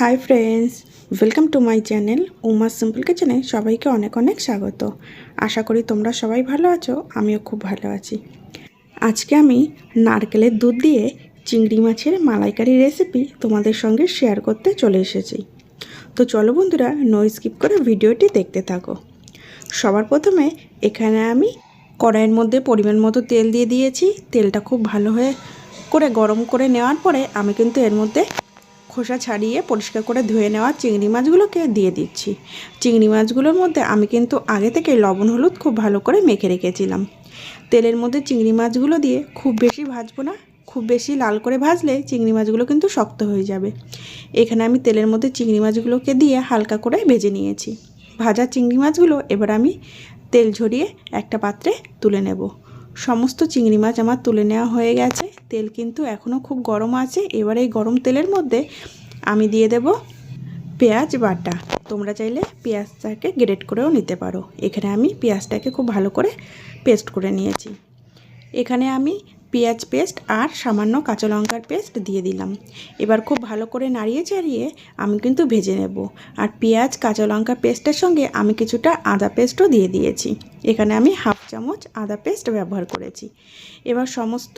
Hi friends welcome to my channel Uma simple কিচেনে সবাইকে অনেক অনেক স্বাগত। আশা করি তোমরা সবাই ভালো আছো, আমিও খুব ভালো আছি। আজকে আমি নারকেলের দুধ দিয়ে চিংড়ি মাছের মালাইকারি রেসিপি তোমাদের সঙ্গে শেয়ার করতে চলে এসেছি। তো চলো বন্ধুরা নো স্কিপ করে ভিডিওটি দেখতে থাকো। সবার প্রথমে এখানে আমি কড়াইয়ের মধ্যে পরিমাণ মতো তেল দিয়ে দিয়েছি। তেলটা খুব ভালো হয়ে করে গরম করে নেওয়ার পরে আমি কিন্তু এর মধ্যে খোসা ছাড়িয়ে পরিষ্কার করে ধুয়ে নেওয়া চিংড়ি মাছগুলোকে দিয়ে দিচ্ছি। চিংড়ি মাছগুলোর মধ্যে আমি কিন্তু আগে থেকে লবণ, হলুদ খুব ভালো করে মেখে রেখেছিলাম। তেলের মধ্যে চিংড়ি মাছগুলো দিয়ে খুব বেশি ভাজবো না, খুব বেশি লাল করে ভাজলে চিংড়ি মাছগুলো কিন্তু শক্ত হয়ে যাবে। এখানে আমি তেলের মধ্যে চিংড়ি মাছগুলোকে দিয়ে হালকা করে ভেজে নিয়েছি। ভাজা চিংড়ি মাছগুলো এবার আমি তেল ঝরিয়ে একটা পাত্রে তুলে নেব। সমস্ত চিংড়ি মাছ আমার তুলে নেওয়া হয়ে গেছে। তেল কিন্তু এখনও খুব গরম আছে। এবার এই গরম তেলের মধ্যে আমি দিয়ে দেব পেঁয়াজ বাটা। তোমরা চাইলে পেঁয়াজটাকে গ্রেট করেও নিতে পারো। এখানে আমি পেঁয়াজটাকে খুব ভালো করে পেস্ট করে নিয়েছি। এখানে আমি পেঁয়াজ পেস্ট আর সামান্য কাঁচা লঙ্কার পেস্ট দিয়ে দিলাম। এবার খুব ভালো করে নাড়িয়ে চাড়িয়ে আমি কিন্তু ভেজে নেব। আর পেঁয়াজ, কাঁচা লঙ্কা পেস্টের সঙ্গে আমি কিছুটা আদা পেস্টও দিয়ে দিয়েছি। এখানে আমি হাফ চামচ আদা পেস্ট ব্যবহার করেছি। এবার সমস্ত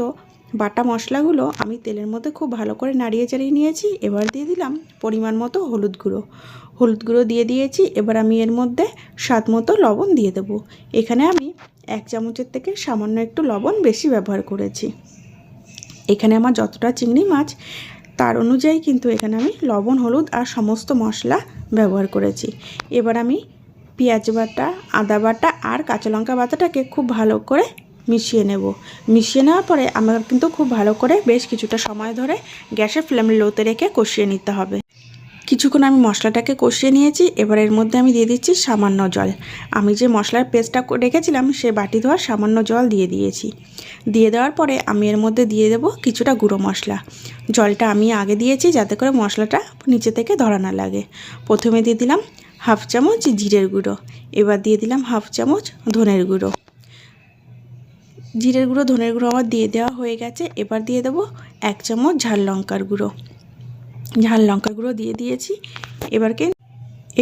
বাটা মশলাগুলো আমি তেলের মধ্যে খুব ভালো করে নাড়িয়ে চাড়িয়ে নিয়েছি। এবার দিয়ে দিলাম পরিমাণ মতো হলুদ গুঁড়ো। হলুদ গুঁড়ো দিয়ে দিয়েছি। এবার আমি এর মধ্যে স্বাদ মতো লবণ দিয়ে দেবো। এখানে আমি এক চামচের থেকে সামান্য একটু লবণ বেশি ব্যবহার করেছি। এখানে আমার যতটা চিংড়ি মাছ, তার অনুযায়ী কিন্তু এখানে আমি লবণ, হলুদ আর সমস্ত মশলা ব্যবহার করেছি। এবার আমি পেঁয়াজ বাটা, আদা বাটা আর কাঁচা লঙ্কা বাটাটাকে খুব ভালো করে মিশিয়ে নেব। মিশিয়ে নেওয়ার পরে আমার কিন্তু খুব ভালো করে বেশ কিছুটা সময় ধরে গ্যাসের ফ্লেম লোতে রেখে কষিয়ে নিতে হবে। কিছুক্ষণ আমি মশলাটাকে কষিয়ে নিয়েছি, এবার এর মধ্যে আমি দিয়ে দিচ্ছি সামান্য জল। আমি যে মশলার পেস্টটা রেখেছিলাম, সে বাটি ধোয়ার সামান্য জল দিয়ে দিয়েছি। দিয়ে দেওয়ার পরে আমি এর মধ্যে দিয়ে দেবো কিছুটা গুঁড়ো মশলা। জলটা আমি আগে দিয়েছি যাতে করে মশলাটা নিচে থেকে ধরা না লাগে। প্রথমে দিয়ে দিলাম হাফ চামচ জিরের গুঁড়ো, এবার দিয়ে দিলাম হাফ চামচ ধনের গুঁড়ো। জিরের গুঁড়ো, ধনের গুঁড়ো আমার দিয়ে দেওয়া হয়ে গেছে। এবার দিয়ে দেবো এক চামচ ঝাল লঙ্কার গুঁড়ো। ঝাল লঙ্কা গুঁড়ো দিয়ে দিয়েছি। এবার কিন্তু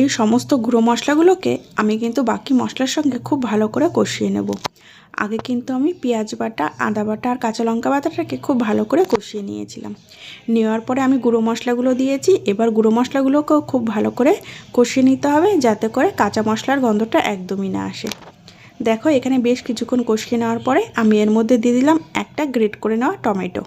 এই সমস্ত গুঁড়ো মশলাগুলোকে আমি কিন্তু বাকি মশলার সঙ্গে খুব ভালো করে কষিয়ে নেব। আগে কিন্তু আমি পেঁয়াজ বাটা, আদা বাটা আর কাঁচা লঙ্কা বাটাটাকে খুব ভালো করে কষিয়ে নিয়েছিলাম। নেওয়ার পরে আমি গুঁড়ো মশলাগুলো দিয়েছি। এবার গুঁড়ো মশলাগুলোকেও খুব ভালো করে কষিয়ে নিতে হবে যাতে করে কাঁচা মশলার গন্ধটা একদমই না আসে। দেখো এখানে বেশ কিছুক্ষণ কষিয়ে নেওয়ার পরে আমি এর মধ্যে দিয়ে দিলাম একটা গ্রেট করে নেওয়া টমেটো।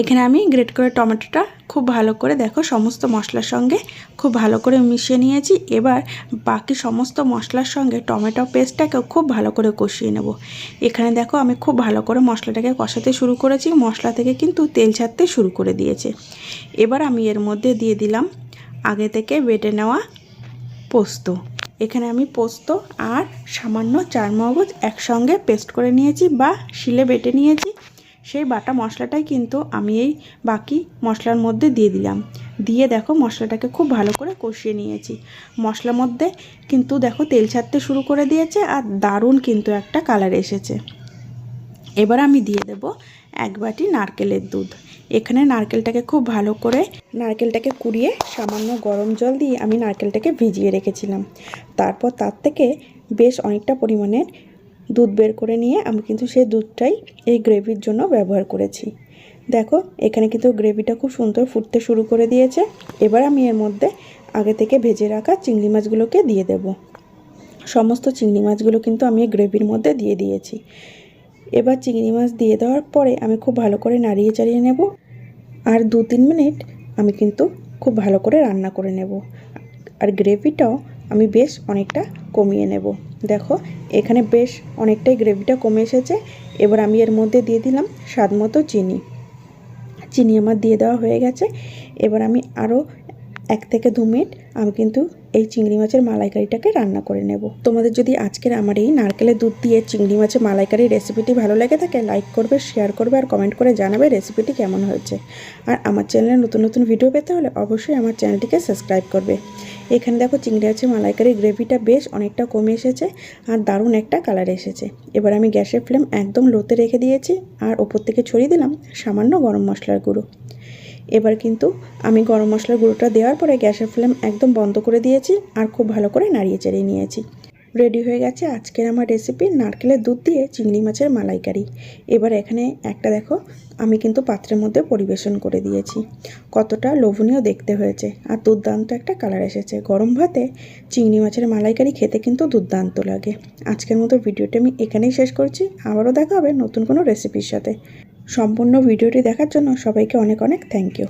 এখানে আমি গ্রেট করে টমেটোটা খুব ভালো করে দেখো, সমস্ত মশলার সঙ্গে খুব ভালো করে মিশিয়ে নিয়েছি। এবার বাকি সমস্ত মশলার সঙ্গে টমেটো পেস্টটাকেও খুব ভালো করে কষিয়ে নেব। এখানে দেখো আমি খুব ভালো করে মশলাটাকে কষাতে শুরু করেছি, মশলা থেকে কিন্তু তেল ছাড়তে শুরু করে দিয়েছে। এবার আমি এর মধ্যে দিয়ে দিলাম আগে থেকে বেটে নেওয়া পোস্ত। এখানে আমি পোস্ত আর সামান্য চার মগজ একসঙ্গে পেস্ট করে নিয়েছি বা শিলে বেটে নিয়েছি। সেই বাটা মশলাটাই কিন্তু আমি এই বাকি মশলার মধ্যে দিয়ে দিলাম। দিয়ে দেখো মশলাটাকে খুব ভালো করে কষিয়ে নিয়েছি। মশলার মধ্যে কিন্তু দেখো তেল ছাড়তে শুরু করে দিয়েছে আর দারুণ কিন্তু একটা কালার এসেছে। এবার আমি দিয়ে দেব এক বাটি নারকেলের দুধ। এখানে নারকেলটাকে খুব ভালো করে নারকেলটাকে কুড়িয়ে সামান্য গরম জল দিয়ে আমি নারকেলটাকে ভিজিয়ে রেখেছিলাম। তারপর তার থেকে বেশ অনেকটা পরিমাণের দুধ বের করে নিয়ে আমি কিন্তু সেই দুধটাই এই গ্রেভির জন্য ব্যবহার করেছি। দেখো, এখানে কিন্তু গ্রেভিটা খুব সুন্দর ফুটতে শুরু করে দিয়েছে। এবার আমি এর মধ্যে আগে থেকে ভেজে রাখা চিংড়ি মাছগুলোকে দিয়ে দেব। সমস্ত চিংড়ি মাছগুলো কিন্তু আমি গ্রেভির মধ্যে দিয়ে দিয়েছি। এবার চিংড়ি মাছ দিয়ে দেওয়ার পরে আমি খুব ভালো করে নাড়িয়ে চাড়িয়ে নেব। আর দু তিন মিনিট আমি কিন্তু খুব ভালো করে রান্না করে নেব। আর গ্রেভিটাও আমি বেশ অনেকটা কমিয়ে নেব। দেখো, এখানে বেশ অনেকটাই গ্রেভিটা কমে এসেছে। এবার আমি এর মধ্যে দিয়ে দিলাম স্বাদ মতো চিনি। চিনি আমার দিয়ে দেওয়া হয়ে গেছে। এবার আমি আরও এক থেকে দু মিনিট আমি কিন্তু এই চিংড়ি মাছের মালাইকারিটাকে রান্না করে নেব। তোমাদের যদি আজকের আমার এই নারকেলের দুধ দিয়ে চিংড়ি মাছের মালাইকারি রেসিপিটি ভালো লেগে থাকে, লাইক করবে, শেয়ার করবে আর কমেন্ট করে জানাবে রেসিপিটি কেমন হয়েছে। আর আমার চ্যানেলে নতুন নতুন ভিডিও পেতে হলে অবশ্যই আমার চ্যানেলটিকে সাবস্ক্রাইব করবে। এখানে দেখো চিংড়ি মাছের মালাইকারি গ্রেভিটা বেশ অনেকটা কমে এসেছে আর দারুণ একটা কালার এসেছে। এবার আমি গ্যাসের ফ্লেম একদম লোতে রেখে দিয়েছি আর ওপর থেকে ছড়িয়ে দিলাম সামান্য গরম মশলার গুঁড়ো। এবার কিন্তু আমি গরম মশলার গুঁড়োটা দেওয়ার পরে গ্যাসের ফ্লেম একদম বন্ধ করে দিয়েছি আর খুব ভালো করে নাড়িয়ে চাড়িয়ে নিয়েছি। রেডি হয়ে গেছে আজকের আমার রেসিপি নারকেলের দুধ দিয়ে চিংড়ি মাছের মালাইকারি। এবার এখানে একটা দেখো, আমি কিন্তু পাত্রের মধ্যে পরিবেশন করে দিয়েছি। কতটা লোভনীয় দেখতে হয়েছে। আর দুর্দান্ত একটা কালার এসেছে। গরম ভাতে চিংড়ি মাছের মালাইকারি খেতে কিন্তু দুর্দান্ত লাগে। আজকের মতো ভিডিওটি আমি এখানেই শেষ করছি। আবারও দেখা হবে নতুন কোনো রেসিপির সাথে। সম্পূর্ণ ভিডিওটি দেখার জন্য সবাইকে অনেক অনেক থ্যাংক ইউ